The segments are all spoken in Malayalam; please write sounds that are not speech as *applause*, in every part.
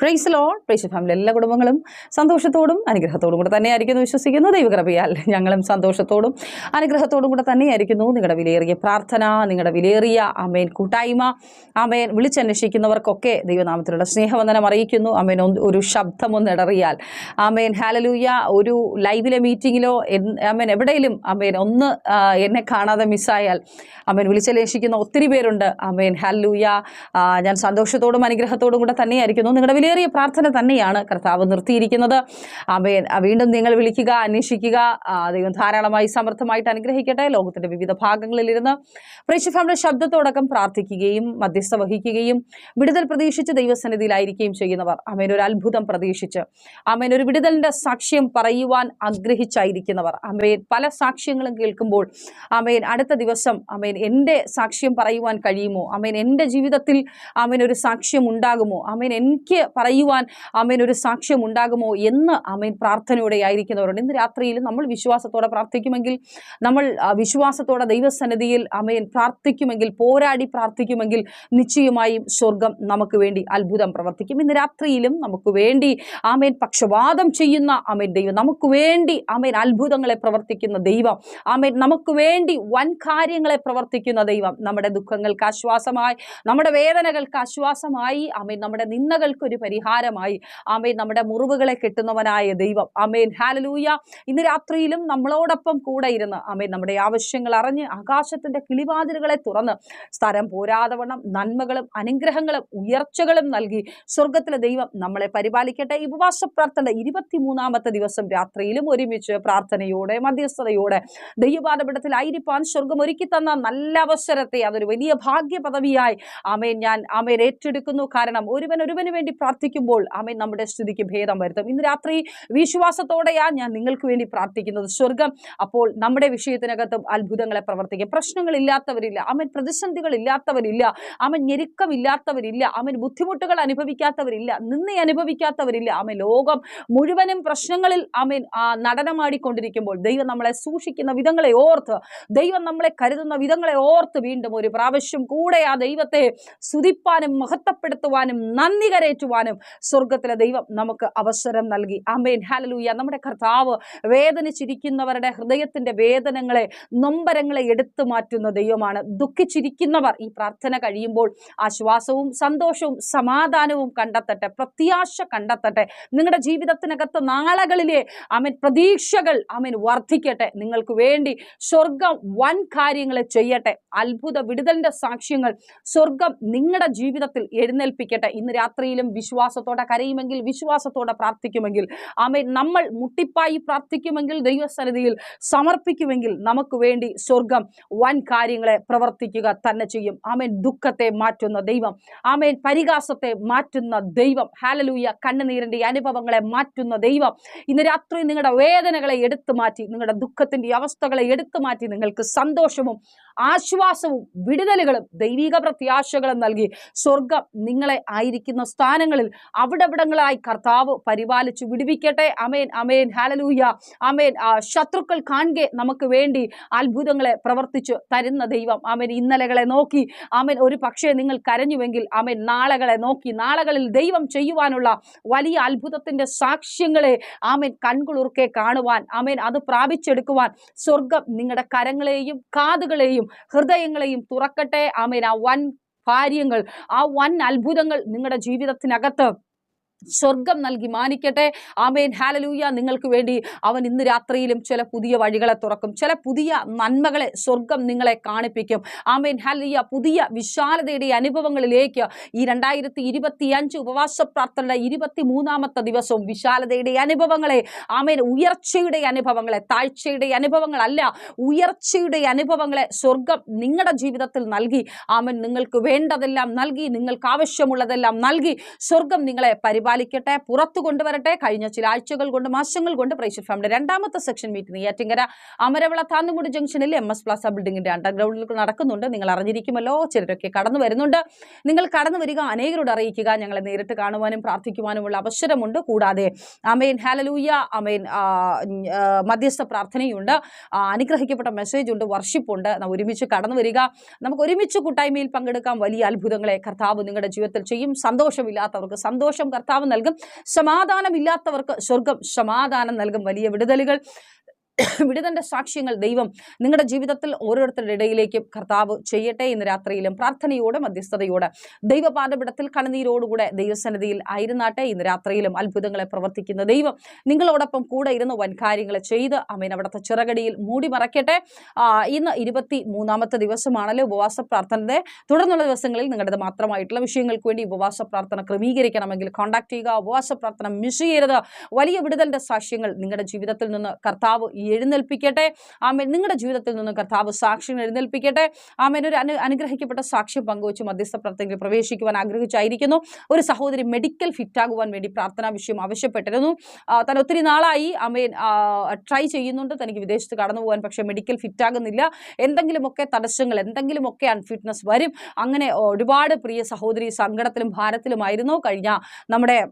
പ്രൈസ് ലോൺ പ്രൈസ് ഫാമിലി എല്ലാ കുടുംബങ്ങളും സന്തോഷത്തോടും അനുഗ്രഹത്തോടും കൂടെ തന്നെയായിരിക്കുന്നു വിശ്വസിക്കുന്നു. ദൈവകൃപയാൽ ഞങ്ങളും സന്തോഷത്തോടും അനുഗ്രഹത്തോടും കൂടെ തന്നെയായിരിക്കുന്നു. നിങ്ങളുടെ വിലയേറിയ പ്രാർത്ഥന നിങ്ങളുടെ വിലയേറിയ അമേൻ കൂട്ടായ്മ അമേൻ വിളിച്ചന്വേഷിക്കുന്നവർക്കൊക്കെ ദൈവനാമത്തിലുള്ള സ്നേഹവന്ദനം അറിയിക്കുന്നു. അമേൻ ഒരു ശബ്ദമൊന്നും ഒന്ന് ഇടറിയാൽ. അമേൻ ഹാലലൂയ ഒരു ലൈവിലെ മീറ്റിങ്ങിലോ അമേൻ എവിടെയും അമേൻ ഒന്ന് എന്നെ കാണാതെ മിസ്സായാൽ അമേൻ വിളിച്ചന്വേഷിക്കുന്ന ഒത്തിരി പേരുണ്ട്. അമേൻ ഹാലലൂയ ഞാൻ സന്തോഷത്തോടും അനുഗ്രഹത്തോടും കൂടെ തന്നെയായിരിക്കുന്നു. നിങ്ങളുടെ വിലയേറിയ പ്രാർത്ഥന തന്നെയാണ് കർത്താവ് നിർത്തിയിരിക്കുന്നത്. അമേൻ വീണ്ടും നിങ്ങൾ വിളിക്കുക അന്വേഷിക്കുക. ദൈവം ധാരാളമായി സമർത്ഥമായിട്ട് അനുഗ്രഹിക്കട്ടെ. ലോകത്തിന്റെ വിവിധ ഭാഗങ്ങളിലിരുന്ന് പ്രേക്ഷഫാമിന്റെ ശബ്ദത്തോടക്കം പ്രാർത്ഥിക്കുകയും മധ്യസ്ഥ വഹിക്കുകയും വിടുതൽ പ്രതീക്ഷിച്ച് ദൈവസന്നിധിയിലായിരിക്കുകയും ചെയ്യുന്നവർ അമേൻ. ഒരു അത്ഭുതം പ്രതീക്ഷിച്ച് അമേൻ. ഒരു വിടുതലിന്റെ സാക്ഷ്യം പറയുവാൻ ആഗ്രഹിച്ചായിരിക്കുന്നവർ അമേൻ. പല സാക്ഷ്യങ്ങളും കേൾക്കുമ്പോൾ അമേൻ അടുത്ത ദിവസം അമേൻ എന്റെ സാക്ഷ്യം പറയുവാൻ കഴിയുമോ? അമേൻ എന്റെ ജീവിതത്തിൽ അമേൻ ഒരു സാക്ഷ്യം ഉണ്ടാകുമോ? അമേൻ എനിക്ക് പറയുവാൻ അമ്മേൻ ഒരു സാക്ഷ്യം ഉണ്ടാകുമോ എന്ന് അമ്മേൻ പ്രാർത്ഥനയോടെ ആയിരിക്കുന്നവരുണ്ട്. ഇന്ന് രാത്രിയിൽ നമ്മൾ വിശ്വാസത്തോടെ പ്രാർത്ഥിക്കുമെങ്കിൽ നമ്മൾ വിശ്വാസത്തോടെ ദൈവസന്നിധിയിൽ അമ്മയൻ പ്രാർത്ഥിക്കുമെങ്കിൽ പോരാടി പ്രാർത്ഥിക്കുമെങ്കിൽ നിശ്ചയമായും സ്വർഗം നമുക്ക് വേണ്ടി അത്ഭുതം പ്രവർത്തിക്കും. ഇന്ന് രാത്രിയിലും നമുക്ക് വേണ്ടി ആമേൻ പക്ഷപാതം ചെയ്യുന്ന ആമേൻ ദൈവം നമുക്ക് വേണ്ടി ആമേൻ അത്ഭുതങ്ങളെ പ്രവർത്തിക്കുന്ന ദൈവം ആമേൻ നമുക്ക് വേണ്ടി വൻ കാര്യങ്ങളെ പ്രവർത്തിക്കുന്ന ദൈവം നമ്മുടെ ദുഃഖങ്ങൾക്ക് ആശ്വാസമായി നമ്മുടെ വേദനകൾക്ക് ആശ്വാസമായി ആമേൻ നമ്മുടെ നിന്ദകൾക്ക് ഒരു പരിഹാരമായി. ആമേൻ. നമ്മുടെ മുറിവുകളെ കെട്ടുന്നവനായ ദൈവം. ആമേൻ. ഹാലലൂയ ഇന്ന് രാത്രിയിലും നമ്മളോടൊപ്പം കൂടെ ഇരുന്ന് ആമേൻ നമ്മുടെ ആവശ്യങ്ങൾ അറിഞ്ഞ് ആകാശത്തിന്റെ കിളിവാതിലുകളെ തുറന്ന് സ്ഥലം പോരാതവണ്ണം നന്മകളും അനുഗ്രഹങ്ങളും ഉയർച്ചകളും നൽകി സ്വർഗത്തിലെ ദൈവം നമ്മളെ പരിപാലിക്കട്ടെ. ഈ ഉപവാസ പ്രാർത്ഥന ഇരുപത്തിമൂന്നാമത്തെ ദിവസം രാത്രിയിലും ഒരുമിച്ച് പ്രാർത്ഥനയോടെ മധ്യസ്ഥതയോടെ ദൈവപാദപീഠത്തിലായിരിക്കാൻ സ്വർഗം ഒരുക്കി തന്ന നല്ല അവസരത്തെ അതൊരു വലിയ ഭാഗ്യ പദവിയായി ആമേൻ ഞാൻ ആമേൻ ഏറ്റെടുക്കുന്നു. കാരണം ഒരുവൻ ഒരുവന് വേണ്ടി പ്രാർത്ഥിക്കുമ്പോൾ ആമേൻ നമ്മുടെ സ്ഥിതിക്ക് ഭേദം വരുത്തും. ഇന്ന് രാത്രി വിശ്വാസത്തോടെയാണ് ഞാൻ നിങ്ങൾക്ക് വേണ്ടി പ്രാർത്ഥിക്കുന്നത്. സ്വർഗം അപ്പോൾ നമ്മുടെ വിഷയത്തിനകത്തും അത്ഭുതങ്ങളെ പ്രവർത്തിക്കും. പ്രശ്നങ്ങളില്ലാത്തവരില്ല അവൻ പ്രതിസന്ധികൾ ഇല്ലാത്തവരില്ല അവൻ ഞെരുക്കമില്ലാത്തവരില്ല അവൻ ബുദ്ധിമുട്ടുകൾ അനുഭവിക്കാത്തവരില്ല നിന്നെ അനുഭവിക്കാത്തവരില്ല അവൻ ലോകം മുഴുവനും പ്രശ്നങ്ങളിൽ അവൻ നടനമാടിക്കൊണ്ടിരിക്കുമ്പോൾ ദൈവം നമ്മളെ സൂക്ഷിക്കുന്ന വിധങ്ങളെ ഓർത്ത് ദൈവം നമ്മളെ കരുതുന്ന വിധങ്ങളെ ഓർത്ത് വീണ്ടും ഒരു പ്രാവശ്യം കൂടെ ആ ദൈവത്തെ സ്തുതിപ്പാനും മഹത്വപ്പെടുത്തുവാനും നന്ദി കരേറ്റുവാനും സ്വർഗത്തിലെ ദൈവം നമുക്ക് അവസരം നൽകി. അമേൻ ഹലലൂയ നമ്മുടെ കർത്താവ് വേദനിച്ചിരിക്കുന്നവരുടെ ഹൃദയത്തിന്റെ വേദനങ്ങളെ നൊമ്പരങ്ങളെ എടുത്തു മാറ്റുന്ന ദൈവമാണ്. ദുഃഖിച്ചിരിക്കുന്നവർ ഈ പ്രാർത്ഥന കഴിയുമ്പോൾ ആശ്വാസവും സന്തോഷവും സമാധാനവും കണ്ടെത്തട്ടെ പ്രത്യാശ കണ്ടെത്തട്ടെ. നിങ്ങളുടെ ജീവിതത്തിനകത്ത് നാളകളിലെ അമൻ പ്രതീക്ഷകൾ അമൻ വർദ്ധിക്കട്ടെ. നിങ്ങൾക്ക് വേണ്ടി സ്വർഗം വൻ കാര്യങ്ങൾ ചെയ്യട്ടെ. അത്ഭുത വിടുതലിന്റെ സാക്ഷ്യങ്ങൾ സ്വർഗം നിങ്ങളുടെ ജീവിതത്തിൽ എഴുന്നേൽപ്പിക്കട്ടെ. ഇന്ന് രാത്രിയിലും വിശ്വാസത്തോടെ കരയുമെങ്കിൽ വിശ്വാസത്തോടെ പ്രാർത്ഥിക്കുമെങ്കിൽ. ആമേ നമ്മൾ മുട്ടിപ്പായി പ്രാർത്ഥിക്കുമെങ്കിൽ ദൈവസന്നിധിയിൽ സമർപ്പിക്കുമെങ്കിൽ നമുക്ക് വേണ്ടി സ്വർഗം വൻ കാര്യങ്ങളെ പ്രവർത്തിക്കുക തന്നെ ചെയ്യും. ആമേൻ. ദുഃഖത്തെ മാറ്റുന്ന ദൈവം. ആമേൻ. പരിഹാസത്തെ മാറ്റുന്ന ദൈവം. ഹാലലൂയ കണ്ണുനീരിന്റെ അനുഭവങ്ങളെ മാറ്റുന്ന ദൈവം. ഇന്ന് രാത്രി നിങ്ങളുടെ വേദനകളെ എടുത്തു മാറ്റി നിങ്ങളുടെ ദുഃഖത്തിന്റെ അവസ്ഥകളെ എടുത്തു മാറ്റി നിങ്ങൾക്ക് സന്തോഷവും ആശ്വാസവും വിടുതലുകളും ദൈവിക പ്രത്യാശകളും നൽകി സ്വർഗം നിങ്ങളെ ആയിരിക്കുന്ന സ്ഥാനങ്ങളിൽ അവിടവിടങ്ങളായി കർത്താവ് പരിപാലിച്ചു വിടുവിക്കട്ടെ. അമേൻ അമേൻ ഹാലലൂയ അമേൻ ശത്രുക്കൾ കാണുകെ നമുക്ക് വേണ്ടി അത്ഭുതങ്ങളെ പ്രവർത്തിച്ചു തരുന്ന ദൈവം. അമേൻ ഇന്നലകളെ നോക്കി അമേൻ ഒരു പക്ഷേ നിങ്ങൾ കരഞ്ഞുവെങ്കിൽ അമേൻ നാളകളെ നോക്കി നാളകളിൽ ദൈവം ചെയ്യുവാനുള്ള വലിയ അത്ഭുതത്തിന്റെ സാക്ഷ്യങ്ങളെ ആമേൻ കൺകുളിർക്കെ കാണുവാൻ ആമേൻ. അത് പ്രാപിച്ചെടുക്കുവാൻ സ്വർഗം നിങ്ങളുടെ കരങ്ങളെയും കാതുകളെയും ഹൃദയങ്ങളെയും തുറക്കട്ടെ. ആമേൻ. ആ വൻ കാര്യങ്ങൾ ആ വൻ അത്ഭുതങ്ങൾ നിങ്ങളുടെ ജീവിതത്തിനകത്ത് സ്വർഗം നൽകി മാനിക്കട്ടെ. ആമേൻ. ഹാലലൂയ നിങ്ങൾക്ക് വേണ്ടി അവൻ ഇന്ന് രാത്രിയിലും ചില പുതിയ വഴികളെ തുറക്കും. ചില പുതിയ നന്മകളെ സ്വർഗം നിങ്ങളെ കാണിപ്പിക്കും. ആമേൻ. ഹാലലൂയ പുതിയ വിശാലതയുടെ അനുഭവങ്ങളിലേക്ക് ഈ രണ്ടായിരത്തി ഇരുപത്തി അഞ്ച് ഉപവാസ പ്രാർത്ഥനയുടെ ഇരുപത്തി മൂന്നാമത്തെ ദിവസവും വിശാലതയുടെ അനുഭവങ്ങളെ ആമേൻ ഉയർച്ചയുടെ അനുഭവങ്ങളെ താഴ്ചയുടെ അനുഭവങ്ങളല്ല ഉയർച്ചയുടെ അനുഭവങ്ങളെ സ്വർഗം നിങ്ങളുടെ ജീവിതത്തിൽ നൽകി. ആമൻ. നിങ്ങൾക്ക് വേണ്ടതെല്ലാം നൽകി. നിങ്ങൾക്ക് ആവശ്യമുള്ളതെല്ലാം നൽകി. സ്വർഗം നിങ്ങളെ പരിപാലിക്കട്ടെ പുറത്തു കൊണ്ടുവരട്ടെ. കഴിഞ്ഞ ചില ആഴ്ചകൾ കൊണ്ട് മാസങ്ങൾ കൊണ്ട് പ്രൈസ് ഫാമിലി രണ്ടാമത്തെ സെക്ഷൻ മീറ്റിംഗ് നെയ്യാറ്റിങ്കര അമരവിള താന്നുമുടി ജംഗ്ഷനിൽ എം എസ് പ്ലാസ ബിൽഡിംഗിന്റെ അണ്ടർഗ്രൗണ്ടിൽ നടക്കുന്നുണ്ട്. നിങ്ങൾ അറിഞ്ഞിരിക്കുമല്ലോ ചിലരൊക്കെ കടന്നു വരുന്നുണ്ട്. നിങ്ങൾ കടന്നു വരിക അനേകരോട് അറിയിക്കുക ഞങ്ങളെ നേരിട്ട് കാണുവാനും പ്രാർത്ഥിക്കുവാനുമുള്ള അവസരമുണ്ട്. കൂടാതെ അമേൻ ഹാലലൂയ അമേൻ മധ്യസ്ഥ പ്രാർത്ഥനയുണ്ട്. അനുഗ്രഹിക്കപ്പെട്ട മെസ്സേജ് ഉണ്ട് വർഷിപ്പ് ഉണ്ട്. നാം ഒരുമിച്ച് കടന്നു വരിക. നമുക്ക് ഒരുമിച്ച് കൂട്ടായ്മയിൽ പങ്കെടുക്കാം. വലിയ അത്ഭുതങ്ങളെ കർത്താവ് നിങ്ങളുടെ ജീവിതത്തിൽ ചെയ്യും. സന്തോഷമില്ലാത്തവർക്ക് സന്തോഷം കർത്താവ് കർത്താവ് നൽകും. സമാധാനമില്ലാത്തവർക്ക് സ്വർഗം സമാധാനം നൽകും. വലിയ വിടുതലുകൾ. *coughs* വിടുതന്റെ സാക്ഷ്യങ്ങൾ ദൈവം നിങ്ങളുടെ ജീവിതത്തിൽ ഓരോരുത്തരുടെ ഇടയിലേക്കും കർത്താവ് ചെയ്യട്ടെ ഇന്ന് രാത്രിയിലും പ്രാർത്ഥനയോടെ മധ്യസ്ഥതയോടെ ദൈവപാദപിടത്തിൽ കണ്ണുനീരോടുകൂടെ ദൈവസന്നിധിയിൽ ആയിരുന്നാട്ടെ ഇന്ന് രാത്രിയിലും അത്ഭുതങ്ങളെ പ്രവർത്തിക്കുന്ന ദൈവം നിങ്ങളോടൊപ്പം കൂടെ ഇരുന്ന് വൻകാര്യങ്ങൾ ചെയ്ത് അമീൻ അവിടുത്തെ ചിറകടിയിൽ മൂടി മറയ്ക്കട്ടെ ഇന്ന് ഇരുപത്തി മൂന്നാമത്തെ ദിവസമാണല്ലോ ഉപവാസ പ്രാർത്ഥനയുടെ. തുടർന്നുള്ള ദിവസങ്ങളിൽ നിങ്ങളുടെ മാത്രമായിട്ടുള്ള വിഷയങ്ങൾക്ക് വേണ്ടി ഉപവാസ പ്രാർത്ഥന ക്രമീകരിക്കണമെങ്കിൽ കോൺടാക്ട് ചെയ്യുക. ഉപവാസ പ്രാർത്ഥന മിസ് ചെയ്യരുത്. വലിയ വിടുതലിന്റെ സാക്ഷ്യങ്ങൾ നിങ്ങളുടെ ജീവിതത്തിൽ നിന്ന് കർത്താവ് എഴുന്നേൽപ്പിക്കട്ടെ. ആമേൻ. നിങ്ങളുടെ ജീവിതത്തിൽ നിന്ന് കർത്താവ് സാക്ഷ്യം എഴുന്നേൽപ്പിക്കട്ടെ. ആമേൻ. ഒരു അനു അനുഗ്രഹിക്കപ്പെട്ട സാക്ഷ്യം പങ്കുവച്ച് മധ്യസ്ഥ പ്രാർത്ഥനയിൽ പ്രവേശിക്കുവാൻ ആഗ്രഹിച്ചായിരിക്കുന്നു. ഒരു സഹോദരി മെഡിക്കൽ ഫിറ്റ് ആകുവാൻ വേണ്ടി പ്രാർത്ഥനാ വിഷയം ആവശ്യപ്പെട്ടിരുന്നു. താൻ ഒത്തിരി നാളായി അമേൻ ട്രൈ ചെയ്യുന്നുണ്ട്. തനിക്ക് വിദേശത്ത് കടന്നു പോകാൻ പക്ഷേ മെഡിക്കൽ ഫിറ്റ് ആകുന്നില്ല എന്തെങ്കിലുമൊക്കെ തടസ്സങ്ങൾ എന്തെങ്കിലുമൊക്കെ അൺഫിറ്റ്നസ് വരും. അങ്ങനെ ഒരുപാട് പ്രിയ സഹോദരി സങ്കടത്തിലും ഭാരത്തിലുമായിരുന്നു. കഴിഞ്ഞ നമ്മുടെ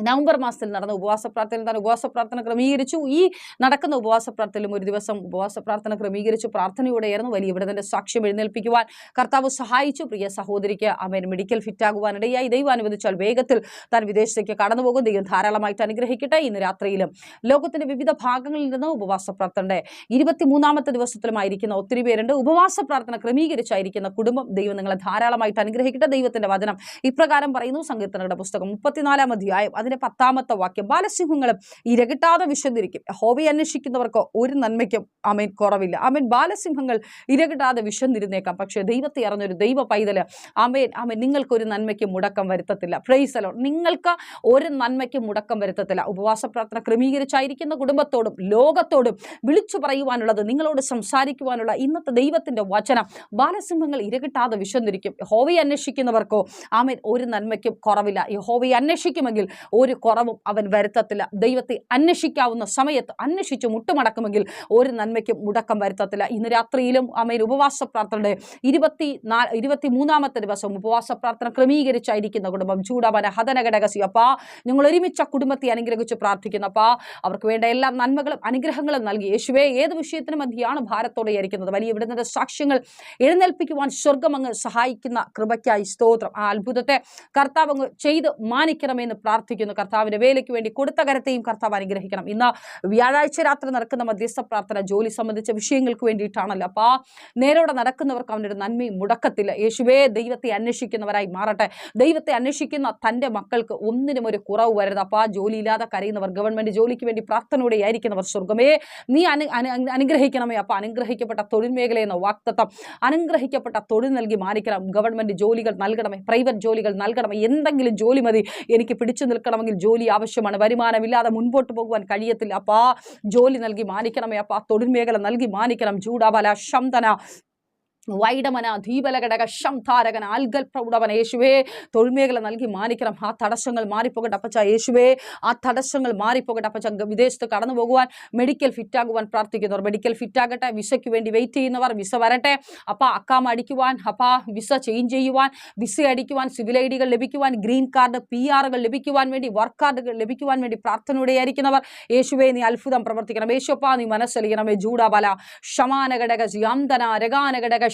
നവംബർ മാസത്തിൽ നടന്ന ഉപവാസ പ്രാർത്ഥനയിൽ തന്നെ ഉപവാസ പ്രാർത്ഥന ക്രമീകരിച്ചു. ഈ നടക്കുന്ന ഉപവാസ പ്രാർത്ഥനയിലും ഒരു ദിവസം ഉപവാസ പ്രാർത്ഥന ക്രമീകരിച്ചു. പ്രാർത്ഥനയോടെയായിരുന്നു വലിയ സാക്ഷ്യം എഴുന്നേൽപ്പിക്കുവാൻ. കർത്താവ് സഹായിച്ചു. പ്രിയ സഹോദരിക്ക് അവൻ മെഡിക്കൽ ഫിറ്റ് ആകുവാനിടയായി ദൈവം അനുവദിച്ചാൽ വേഗത്തിൽ താൻ വിദേശത്തേക്ക് കടന്നുപോകും. ദൈവം ധാരാളമായിട്ട് അനുഗ്രഹിക്കട്ടെ. ഇന്ന് രാത്രിയിലും ലോകത്തിന്റെ വിവിധ ഭാഗങ്ങളിൽ നിന്ന് ഉപവാസ പ്രാർത്ഥനയുടെ ഇരുപത്തിമൂന്നാമത്തെ ദിവസത്തിലുമായിരിക്കുന്ന ഒത്തിരി പേരുണ്ട്. ഉപവാസ പ്രാർത്ഥന ക്രമീകരിച്ചായിരിക്കുന്ന കുടുംബം ദൈവം നിങ്ങളെ ധാരാളമായിട്ട് അനുഗ്രഹിക്കട്ടെ. ദൈവത്തിന്റെ വചനം ഇപ്രകാരം പറയുന്നു. സങ്കീർത്തനങ്ങളുടെ പുസ്തകം മുപ്പത്തിനാലാം അധ്യായം അതിന്റെ പത്താമത്തെ വാക്യം. ബാലസിംഹങ്ങളും ഇരകിട്ടാതെ വിശന്നിരിക്കും. ഹോവി അന്വേഷിക്കുന്നവർക്ക് ഒരു നന്മയ്ക്കും അമേൻ കുറവില്ല. അമേൻ ബാലസിംഹങ്ങൾ ഇരകിട്ടാതെ വിശന്നിരുന്നേക്കാം. പക്ഷേ ദൈവത്തെ അറിഞ്ഞൊരു ദൈവ പൈതൽ അമേൻ അമേൻ നിങ്ങൾക്ക് ഒരു നന്മയ്ക്ക് മുടക്കം വരുത്തത്തില്ല. പ്രൈസലോ നിങ്ങൾക്ക് ഒരു നന്മയ്ക്ക് മുടക്കം വരുത്തത്തില്ല. ഉപവാസ പ്രാർത്ഥന ക്രമീകരിച്ചായിരിക്കുന്ന കുടുംബത്തോടും ലോകത്തോടും വിളിച്ചു പറയുവാനുള്ളത് നിങ്ങളോട് സംസാരിക്കുവാനുള്ള ഇന്നത്തെ ദൈവത്തിന്റെ വചനം. ബാലസിംഹങ്ങൾ ഇരകിട്ടാതെ വിശന്നിരിക്കും. ഹോവി അന്വേഷിക്കുന്നവർക്കോ ആമേൻ ഒരു നന്മയ്ക്കും കുറവില്ല. യഹോവയെ അന്വേഷിക്കുമെങ്കിൽ ഒരു കുറവും അവൻ വരുത്തത്തില്ല. ദൈവത്തെ അന്വേഷിക്കാവുന്ന സമയത്ത് അന്വേഷിച്ച് മുട്ടുമടക്കുമെങ്കിൽ ഒരു നന്മയ്ക്കും മുടക്കം വരുത്തത്തില്ല. ഇന്ന് രാത്രിയിലും അമ്മയിൽ ഉപവാസ പ്രാർത്ഥനയുടെ ഇരുപത്തി നാല് ഇരുപത്തി മൂന്നാമത്തെ ദിവസം ഉപവാസ പ്രാർത്ഥന ക്രമീകരിച്ചായിരിക്കുന്ന കുടുംബം ചൂടാപന ഹതനഘടകസി. അപ്പാ ഞങ്ങൾ ഒരുമിച്ച കുടുംബത്തെ അനുഗ്രഹിച്ച് പ്രാർത്ഥിക്കുന്നു അപ്പാ. അവർക്ക് വേണ്ട എല്ലാ നന്മകളും അനുഗ്രഹങ്ങളും നൽകി. യേശുവേ ഏത് വിഷയത്തിനും മധ്യയാണ് ഭാരത്തോടെ ആയിരിക്കുന്നത് വലിയ ഇവിടുന്ന സാക്ഷ്യങ്ങൾ എഴുന്നേൽപ്പിക്കുവാൻ സ്വർഗം അങ്ങ് സഹായിക്കുന്ന കൃപയ്ക്കായി സ്തോത്രം. ആ അത്ഭുതത്തെ കർത്താവ് ചെയ്ത് മാനിക്കണമെന്ന് പ്രാർത്ഥിക്കുന്നു. കർത്താവിന്റെ വേലയ്ക്ക് വേണ്ടി കൊടുത്ത കരത്തെയും കർത്താവ് അനുഗ്രഹിക്കണം. ഇന്ന് വ്യാഴാഴ്ച രാത്രി നടക്കുന്ന മധ്യസ്ഥ പ്രാർത്ഥന ജോലി സംബന്ധിച്ച വിഷയങ്ങൾക്ക് വേണ്ടിയിട്ടാണല്ലോ. അപ്പാ നേരോടെ നടക്കുന്നവർക്ക് അവനൊരു നന്മയും മുടക്കത്തില്ല. യേശുവേ ദൈവത്തെ അന്വേഷിക്കുന്നവരായി മാറട്ടെ. ദൈവത്തെ അന്വേഷിക്കുന്ന തന്റെ മക്കൾക്ക് ഒന്നിനും ഒരു കുറവ് വരരുത്. ജോലി ജോലിയില്ലാതെ കരയുന്നവർ ഗവൺമെന്റ് ജോലിക്ക് വേണ്ടി പ്രാർത്ഥനയോടെ ആയിരിക്കുന്നവർ സ്വർഗമേ നീ അനു അനു- അനുഗ്രഹിക്കണമേ. അപ്പൊ അനുഗ്രഹിക്കപ്പെട്ട തൊഴിൽ എന്ന വാക്തത്വം അനുഗ്രഹിക്കപ്പെട്ട തൊഴിൽ നൽകി മാനിക്കണം. ഗവൺമെന്റ് ജോലികൾ നൽകണമേ. പ്രൈവറ്റ് ജോലികൾ നൽകണമേ. എന്തെങ്കിലും ജോലി മതി. എനിക്ക് പിടിച്ചു നിൽക്കണമെങ്കിൽ ജോലി ആവശ്യമാണ്. വരുമാനമില്ലാതെ മുൻപോട്ട് പോകുവാൻ കഴിയത്തില്ല. അപ്പാ ജോലി നൽകി മാനിക്കണമേ അപ്പാ തൊഴിൽ മേഖല നൽകി മാനിക്കണം. ചൂടാബല ശംതന വൈഡമന ധീപലഘടക ശംതാരകൻ ആൽഗൽ പ്രൗഢവൻ യേശുവേ തൊഴിൽമേഖല നൽകി മാനിക്കണം ആ തടസ്സങ്ങൾ മാറിപ്പോകട്ടെ അപ്പച്ച യേശുവേ. ആ തടസ്സങ്ങൾ മാറിപ്പോകട്ടെ അപ്പച്ച വിദേശത്ത് കടന്നു പോകുവാൻ മെഡിക്കൽ ഫിറ്റ് ആകുവാൻ പ്രാർത്ഥിക്കുന്നവർ. മെഡിക്കൽ ഫിറ്റ് ആകട്ടെ വിസയ്ക്ക് വേണ്ടി വെയിറ്റ് ചെയ്യുന്നവർ വിസ വരട്ടെ. അപ്പ അക്കാം അടിക്കുവാൻ അപ്പ വിസ ചേഞ്ച് ചെയ്യുവാൻ വിസ അടിക്കുവാൻ സിവിൽ ഐ ഡികൾ ലഭിക്കുവാൻ ഗ്രീൻ കാർഡ് പി ആറുകൾ ലഭിക്കുവാൻ വേണ്ടി വർക്ക് കാർഡുകൾ ലഭിക്കുവാൻ വേണ്ടി പ്രാർത്ഥനയോടെയായിരിക്കുന്നവർ. യേശുവേ നീ അത്ഭുതം പ്രവർത്തിക്കണം. യേശുപ്പ നീ മനസ്സലിയണമേ ജൂഡബല ഷമാനഘടക ഘടക യന്തന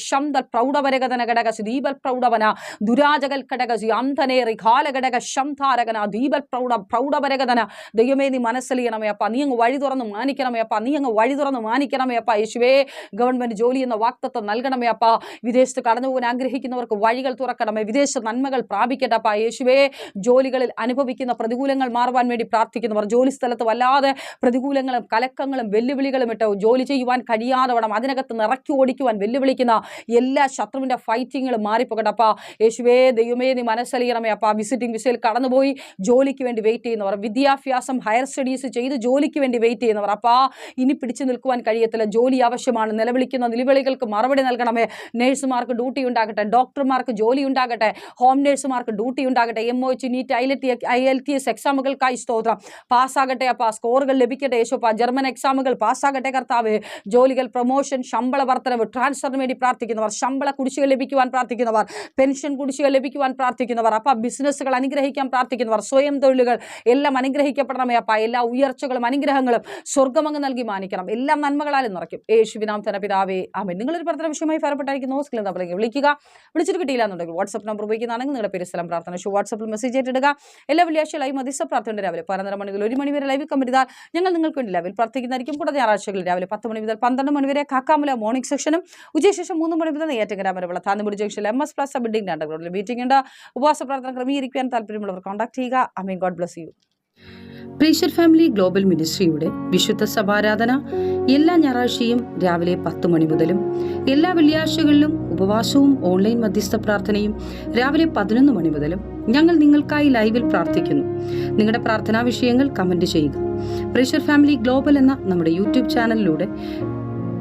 ശംദൽ പ്രൗഢവരഗതന ഘടക ദീപൽ പ്രൗഢവന ദുരാജകൽ ഘടക അന്ധനേറി റിഘാല ഘടക ശംധാരകന ദീപൽ പ്രൗഢ പ്രൗഢവരഗതന ദൈവമേ നീ മനസ്സലിയണമേ അപ്പ നീ അങ്ങ് വഴി തുറന്ന് മാനിക്കണമേ അപ്പ നീ അങ്ങ് വഴി തുറന്ന് മാനിക്കണമേ അപ്പ യേശുവേ ഗവൺമെന്റ് ജോലി എന്ന വാക്തത്വം നൽകണമേ അപ്പ വിദേശത്ത് കടന്നു പോകാൻ ആഗ്രഹിക്കുന്നവർക്ക് വഴികൾ തുറക്കണമേ വിദേശ നന്മകൾ പ്രാപിക്കട്ടെ അപ്പ യേശുവേ ജോലികളിൽ അനുഭവിക്കുന്ന പ്രതികൂലങ്ങൾ മാറുവാൻ വേണ്ടി പ്രാർത്ഥിക്കുന്നവർ ജോലി സ്ഥലത്ത് വല്ലാതെ പ്രതികൂലങ്ങളും കലക്കങ്ങളും വെല്ലുവിളികളും ഇട്ട് ജോലി ചെയ്യുവാൻ കഴിയാതെ വേണം അതിനകത്ത് നിറക്കി ഓടിക്കുവാൻ വെല്ലുവിളിക്കുന്ന എല്ലാ ശത്രുവിന്റെ ഫൈറ്റിങ്ങൾ മാറിപ്പോകട്ടെ. അപ്പാ യേശുവേ ദൈവമേ നീ മനസ്സലിയണമേ. അപ്പാ വിസിറ്റിംഗ് വിസയിൽ കടന്നുപോയി ജോലിക്ക് വേണ്ടി വെയിറ്റ് ചെയ്യുന്നവർ വിദ്യാഭ്യാസം ഹയർ സ്റ്റഡീസ് ചെയ്ത് ജോലിക്ക് വേണ്ടി വെയിറ്റ് ചെയ്യുന്നവർ അപ്പാ ഇനി പിടിച്ചു നിൽക്കുവാൻ കഴിയത്തില്ല. ജോലി ആവശ്യമാണ്. നിലവിളിക്കുന്ന നിലവിളികൾക്ക് മറുപടി നൽകണമേ. നേഴ്സുമാർക്ക് ഡ്യൂട്ടി ഉണ്ടാകട്ടെ. ഡോക്ടർമാർക്ക് ജോലി ഉണ്ടാകട്ടെ. ഹോം നേഴ്സുമാർക്ക് ഡ്യൂട്ടി ഉണ്ടാകട്ടെ. M O H NEET I L T I L T S എക്സാമുകൾക്കായി സ്തോത്രം. പാസ്സാകട്ടെ അപ്പ സ്കോറുകൾ ലഭിക്കട്ടെ യേശോപ്പ ജർമ്മൻ എക്സാമുകൾ പാസ്സാകട്ടെ കർത്താവ്. ജോലികൾ പ്രൊമോഷൻ ശമ്പള വർധനവ് ട്രാൻസ്ഫറിന് വേണ്ടി പ്രാർത്ഥിക്കുന്നു പ്രാർത്ഥിക്കുന്നവർ ശമ്പള കുടിശ്ശിക ലഭിക്കുവാൻ പ്രാർത്ഥിക്കുന്നവർ പെൻഷൻ കുടിശ്ശിക ലഭിക്കുവാൻ പ്രാർത്ഥിക്കുന്നവർ അപ്പം ബിസിനസ്സുകൾ അനുഗ്രഹിക്കാൻ പ്രാർത്ഥിക്കുന്നവർ സ്വയം തൊഴിലുകൾ എല്ലാം അനുഗ്രഹിക്കപ്പെടണമേ അപ്പ. എല്ലാ ഉയർച്ചകളും അനുഗ്രഹങ്ങളും സ്വർഗമങ്ങ് നൽകി മാനിക്കണം. എല്ലാം നന്മകളാലും നിറയ്ക്കും. യേശുവിനാം തന്നെ പിതാവേ ആമേ നിങ്ങളൊരു പ്രധാന വിഷയമായി ഫലപ്പെട്ടായിരിക്കുന്നു. സ്കിൽ നമ്പറിലേക്ക് വിളിക്കുക. വിളിച്ചിട്ട് കിട്ടിയില്ല എന്നുണ്ടെങ്കിൽ വാട്സപ്പ് നമ്പർ ഉപയോഗിക്കുന്നതാണെങ്കിൽ നിങ്ങളുടെ പേര് സ്ഥലം പ്രാർത്ഥന ഷോ വാട്സപ്പിൽ മെസ്സേജ് ആയിട്ടിടുക. എല്ലാ വെള്ളിയാഴ്ച ലൈവ് മധ്യസ്ഥ പ്രാർത്ഥന രാവിലെ പതിനൊന്നര മുതൽ ഒരു മണി വരെ ലൈവ് കമ്പനി ഞങ്ങൾ നിങ്ങൾക്ക് വേണ്ടി ലൈവിൽ പ്രാർത്ഥിക്കുന്നതായിരിക്കും. കൂടാതെ ഞായറാഴ്ചകളിൽ രാവിലെ പത്ത് മണി മുതൽ പന്ത്രണ്ട് മണി വരെ കാക്കാമല മോർണിംഗ് സെക്ഷനും ഉച്ചശേഷം മൂന്ന് മണി മുതൽ നെയ്യാറ്റിങ്കര വരെയുള്ള താന്നിമുടി ജംഗ്ഷനിൽ എം എസ് പ്ലസ് ബിൽഡിംഗ് അണ്ടർഗ്രൗണ്ടിൽ മീറ്റിംഗ് ഉണ്ട്. ഉപവാസ പ്രാർത്ഥന ക്രമീകരിക്കാൻ താല്പര്യമുള്ളവർ കോൺടാക്ട് ചെയ്യുക. I mean God bless you pressure family global മിനിസ്ട്രിയുടെ വിശുദ്ധ സഭാരാധന എല്ലാ ഞായറാഴ്ചയും രാവിലെ പത്ത് മണി മുതലും എല്ലാ വെള്ളിയാഴ്ചകളിലും ഉപവാസവും ഓൺലൈൻ മധ്യസ്ഥ പ്രാർത്ഥനയും രാവിലെ പതിനൊന്ന് മണി മുതലും ഞങ്ങൾ നിങ്ങൾക്കായി ലൈവിൽ പ്രാർത്ഥിക്കുന്നു. നിങ്ങളുടെ പ്രാർത്ഥനാ വിഷയങ്ങൾ കമന്റ് ചെയ്യുക. പ്രീഷർ ഫാമിലി ഗ്ലോബൽ എന്ന നമ്മുടെ യൂട്യൂബ് ചാനലിലൂടെ